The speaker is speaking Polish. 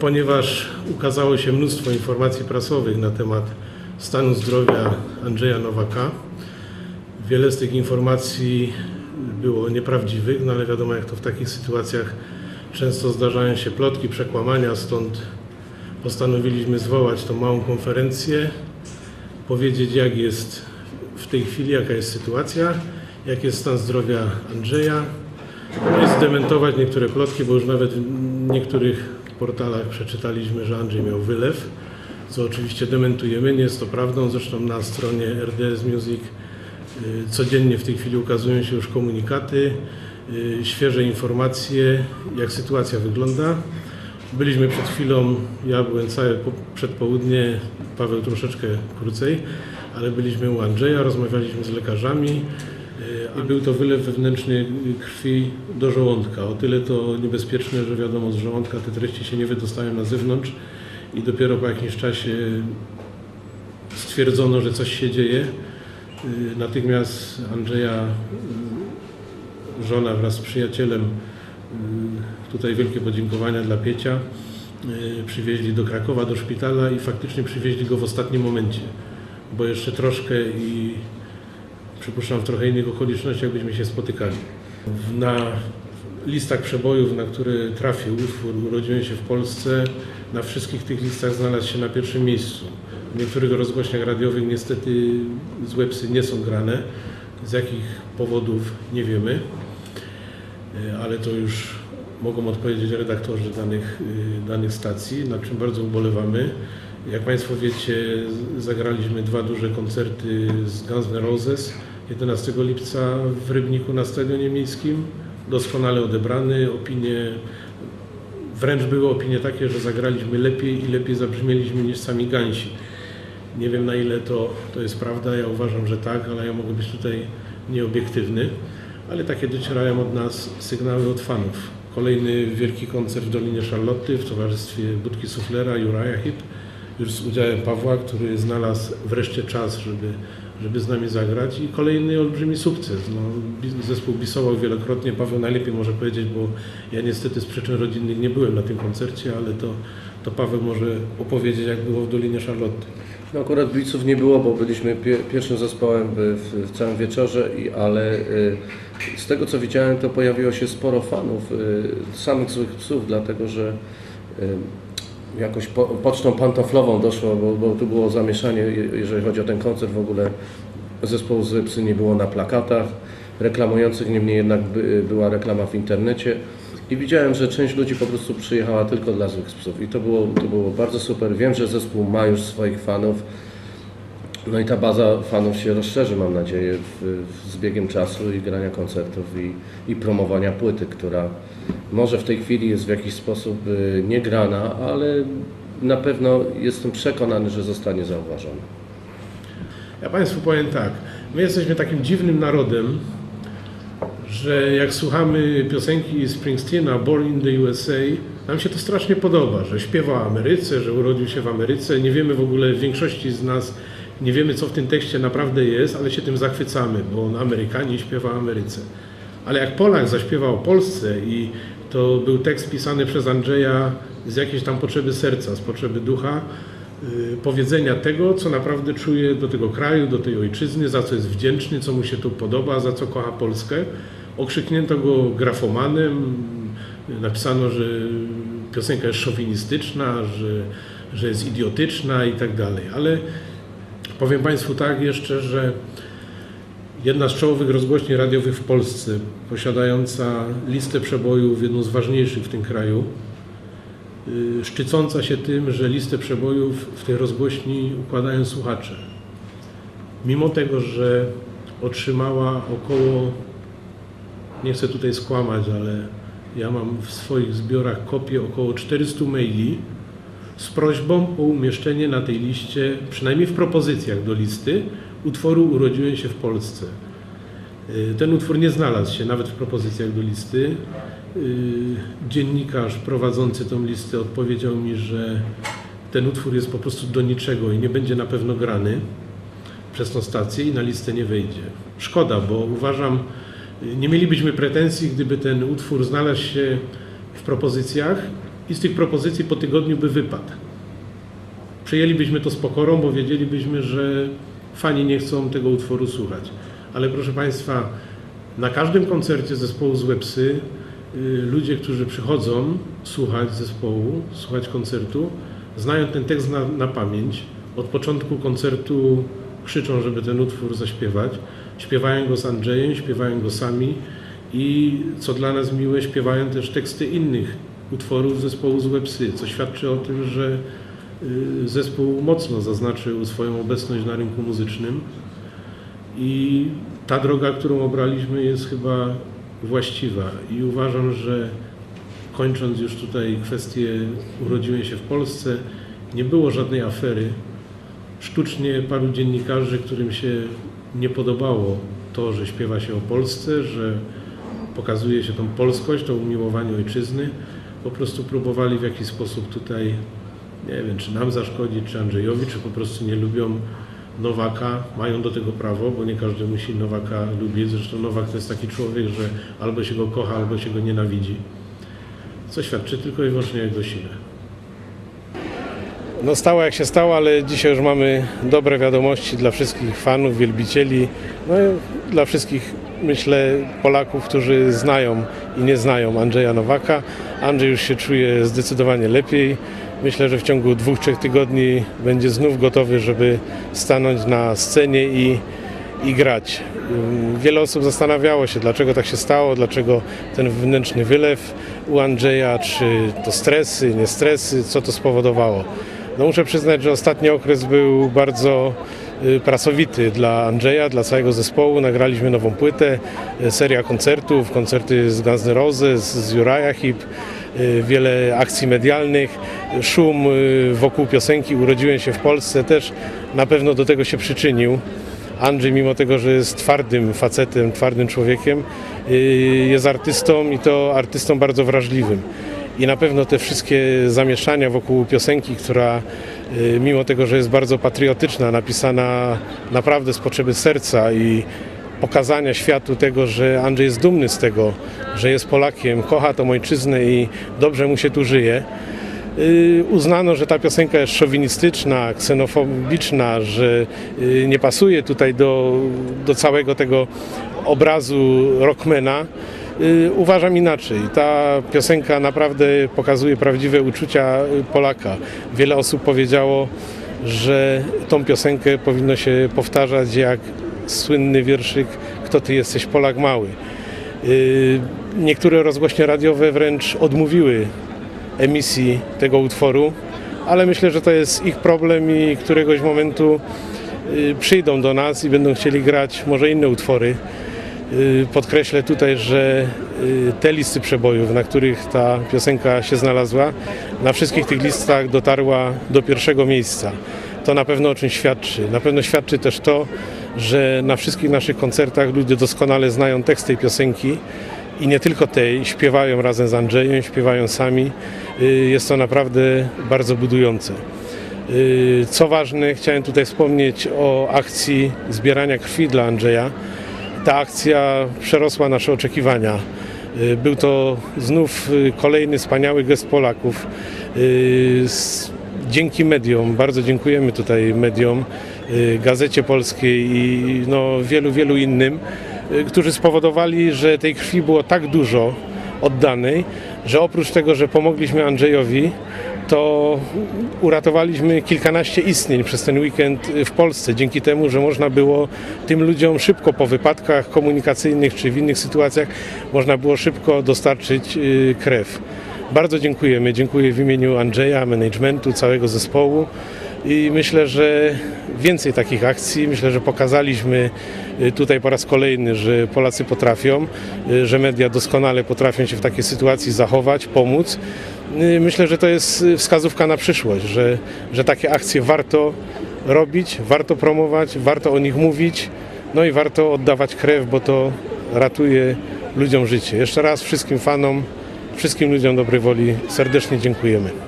ponieważ ukazało się mnóstwo informacji prasowych na temat stanu zdrowia Andrzeja Nowaka. Wiele z tych informacji było nieprawdziwych, no ale wiadomo, jak to w takich sytuacjach często zdarzają się plotki, przekłamania, stąd postanowiliśmy zwołać tą małą konferencję, powiedzieć, jak jest w tej chwili, jaka jest sytuacja, jak jest stan zdrowia Andrzeja, i zdementować niektóre plotki, bo już nawet w niektórych portalach przeczytaliśmy, że Andrzej miał wylew, co oczywiście dementujemy, nie jest to prawdą. Zresztą na stronie RDS Music y, codziennie w tej chwili ukazują się już komunikaty, y, świeże informacje, jak sytuacja wygląda. Byliśmy przed chwilą, ja byłem całe po- przedpołudnie, Paweł troszeczkę krócej, ale byliśmy u Andrzeja, rozmawialiśmy z lekarzami i był to wylew wewnętrzny krwi do żołądka. O tyle to niebezpieczne, że wiadomo, z żołądka te treści się nie wydostają na zewnątrz i dopiero po jakimś czasie stwierdzono, że coś się dzieje. Y, Natychmiast Andrzeja, y, żona wraz z przyjacielem, y, tutaj wielkie podziękowania dla Piecia, przywieźli do Krakowa, do szpitala i faktycznie przywieźli go w ostatnim momencie, bo jeszcze troszkę i przypuszczam w trochę innych okolicznościach byśmy się spotykali. Na listach przebojów, na które trafił utwór Urodziłem się w Polsce, na wszystkich tych listach znalazł się na pierwszym miejscu. W niektórych rozgłośniach radiowych niestety złe psy nie są grane. Z jakich powodów nie wiemy, E, ale to już mogą odpowiedzieć redaktorzy danych, y, danych stacji, nad czym bardzo ubolewamy. Jak Państwo wiecie, zagraliśmy dwa duże koncerty z Guns N' Roses 11 lipca w Rybniku na Stadionie Miejskim. Doskonale odebrany, opinie, wręcz były opinie takie, że zagraliśmy lepiej i lepiej zabrzmieliśmy niż sami Gansi. Nie wiem na ile to, to jest prawda, ja uważam, że tak, ale ja mogę być tutaj nieobiektywny. Ale takie docierają od nas sygnały od fanów. Kolejny wielki koncert w Dolinie Charlotty w towarzystwie Budki Suflera, Uriah Heep, już z udziałem Pawła, który znalazł wreszcie czas, żeby, żeby z nami zagrać i kolejny olbrzymi sukces. No, zespół bisował wielokrotnie, Paweł najlepiej może powiedzieć, bo ja niestety z przyczyn rodzinnych nie byłem na tym koncercie, ale to, to Paweł może opowiedzieć, jak było w Dolinie Charlotty. No akurat Bliców nie było, bo byliśmy pie, pierwszym zespołem w, w całym wieczorze, i, ale y, z tego co widziałem, to pojawiło się sporo fanów y, samych złych psów, dlatego że y, jakoś po, pocztą pantoflową doszło, bo, bo tu było zamieszanie, je- jeżeli chodzi o ten koncert w ogóle zespołu Złe Psy nie było na plakatach reklamujących, niemniej jednak by, była reklama w internecie. I widziałem, że część ludzi po prostu przyjechała tylko dla złych psów. I to było, to było bardzo super. Wiem, że zespół ma już swoich fanów. No i ta baza fanów się rozszerzy, mam nadzieję, w, w, z biegiem czasu i grania koncertów i, i promowania płyty, która może w tej chwili jest w jakiś sposób y, niegrana, ale na pewno jestem przekonany, że zostanie zauważona. Ja Państwu powiem tak, my jesteśmy takim dziwnym narodem, że jak słuchamy piosenki Springsteena Born in the USA, nam się to strasznie podoba, że śpiewa o Ameryce, że urodził się w Ameryce. Nie wiemy w ogóle, większości z nas nie wiemy, co w tym tekście naprawdę jest, ale się tym zachwycamy, bo on Amerykanie śpiewa Ameryce. Ale jak Polak zaśpiewał o Polsce i to był tekst pisany przez Andrzeja z jakiejś tam potrzeby serca, z potrzeby ducha, y, powiedzenia tego, co naprawdę czuje do tego kraju, do tej ojczyzny, za co jest wdzięczny, co mu się tu podoba, za co kocha Polskę. Okrzyknięto go grafomanem, napisano, że piosenka jest szowinistyczna, że, że jest idiotyczna i tak dalej. Ale powiem Państwu tak jeszcze, że jedna z czołowych rozgłośni radiowych w Polsce, posiadająca listę przebojów, jedną z ważniejszych w tym kraju, y, szczycąca się tym, że listę przebojów w tej rozgłośni układają słuchacze. Mimo tego, że otrzymała około, nie chcę tutaj skłamać, ale ja mam w swoich zbiorach kopię około 400 maili z prośbą o umieszczenie na tej liście, przynajmniej w propozycjach do listy, utworu Urodziłem się w Polsce. Y, Ten utwór nie znalazł się nawet w propozycjach do listy. Y, Dziennikarz prowadzący tą listę odpowiedział mi, że ten utwór jest po prostu do niczego i nie będzie na pewno grany przez tą stację i na listę nie wejdzie. Szkoda, bo uważam, y, nie mielibyśmy pretensji, gdyby ten utwór znalazł się w propozycjach i z tych propozycji po tygodniu by wypadł. Przyjęlibyśmy to z pokorą, bo wiedzielibyśmy, że fani nie chcą tego utworu słuchać. Ale proszę Państwa, na każdym koncercie zespołu Złe Psy y, ludzie, którzy przychodzą słuchać zespołu, słuchać koncertu, znają ten tekst na, na pamięć. Od początku koncertu krzyczą, żeby ten utwór zaśpiewać. Śpiewają go z Andrzejem, śpiewają go sami i co dla nas miłe, śpiewają też teksty innych utworów zespołu Złe Psy, co świadczy o tym, że y, zespół mocno zaznaczył swoją obecność na rynku muzycznym. I ta droga, którą obraliśmy jest chyba właściwa. I uważam, że kończąc już tutaj kwestię urodziłem się w Polsce, nie było żadnej afery. Sztucznie paru dziennikarzy, którym się nie podobało to, że śpiewa się o Polsce, że pokazuje się tą polskość, to umiłowanie ojczyzny, po prostu próbowali w jakiś sposób tutaj, nie wiem, czy nam zaszkodzić, czy Andrzejowi, czy po prostu nie lubią Nowaka, mają do tego prawo, bo nie każdy musi Nowaka lubić. Zresztą Nowak to jest taki człowiek, że albo się go kocha, albo się go nienawidzi. Co świadczy tylko i wyłącznie o jego sile. No stało jak się stało, ale dzisiaj już mamy dobre wiadomości dla wszystkich fanów, wielbicieli, no i dla wszystkich, myślę, Polaków, którzy znają i nie znają Andrzeja Nowaka. Andrzej już się czuje zdecydowanie lepiej. Myślę, że w ciągu dwóch, trzech tygodni będzie znów gotowy, żeby stanąć na scenie i, i grać. Wiele osób zastanawiało się, dlaczego tak się stało, dlaczego ten wewnętrzny wylew u Andrzeja, czy to stresy, nie stresy, co to spowodowało. No muszę przyznać, że ostatni okres był bardzo pracowity dla Andrzeja, dla całego zespołu. Nagraliśmy nową płytę, y, seria koncertów, koncerty z Guns N' Roses, z Uriah Heep, y, wiele akcji medialnych, szum y, wokół piosenki Urodziłem się w Polsce też na pewno do tego się przyczynił. Andrzej, mimo tego, że jest twardym facetem, twardym człowiekiem, y, jest artystą i to artystą bardzo wrażliwym. I na pewno te wszystkie zamieszania wokół piosenki, która y, mimo tego, że jest bardzo patriotyczna, napisana naprawdę z potrzeby serca i pokazania światu tego, że Andrzej jest dumny z tego, że jest Polakiem, kocha tą ojczyznę i dobrze mu się tu żyje. Y, Uznano, że ta piosenka jest szowinistyczna, ksenofobiczna, że y, nie pasuje tutaj do, do całego tego obrazu rockmana. Y, Uważam inaczej. Ta piosenka naprawdę pokazuje prawdziwe uczucia y, Polaka. Wiele osób powiedziało, że tą piosenkę powinno się powtarzać jak słynny wierszyk Kto ty jesteś Polak mały. Y, Niektóre rozgłośnie radiowe wręcz odmówiły emisji tego utworu, ale myślę, że to jest ich problem i któregoś momentu przyjdą do nas i będą chcieli grać może inne utwory. Y, Podkreślę tutaj, że y, te listy przebojów, na których ta piosenka się znalazła, na wszystkich tych listach dotarła do pierwszego miejsca. To na pewno o czym świadczy. Na pewno świadczy też to, że na wszystkich naszych koncertach ludzie doskonale znają tekst tej piosenki i nie tylko tej, śpiewają razem z Andrzejem, śpiewają sami. Y, Jest to naprawdę bardzo budujące. Co ważne, chciałem tutaj wspomnieć o akcji zbierania krwi dla Andrzeja. Ta akcja przerosła nasze oczekiwania. Y, Był to znów y, kolejny wspaniały gest Polaków. Y, Dzięki mediom, bardzo dziękujemy tutaj mediom, Gazecie Polskiej i no, wielu, wielu innym, którzy spowodowali, że tej krwi było tak dużo oddanej, że oprócz tego, że pomogliśmy Andrzejowi, to uratowaliśmy kilkanaście istnień przez ten weekend w Polsce, dzięki temu, że można było tym ludziom szybko po wypadkach komunikacyjnych czy w innych sytuacjach, można było szybko dostarczyć y, krew. Bardzo dziękujemy. Dziękuję w imieniu Andrzeja, managementu, całego zespołu i myślę, że więcej takich akcji. Myślę, że pokazaliśmy y, tutaj po raz kolejny, że Polacy potrafią, y, że media doskonale potrafią się w takiej sytuacji zachować, pomóc. Y, Myślę, że to jest wskazówka na przyszłość, że, że takie akcje warto robić, warto promować, warto o nich mówić, no i warto oddawać krew, bo to ratuje ludziom życie. Jeszcze raz wszystkim fanom, wszystkim ludziom dobrej woli serdecznie dziękujemy.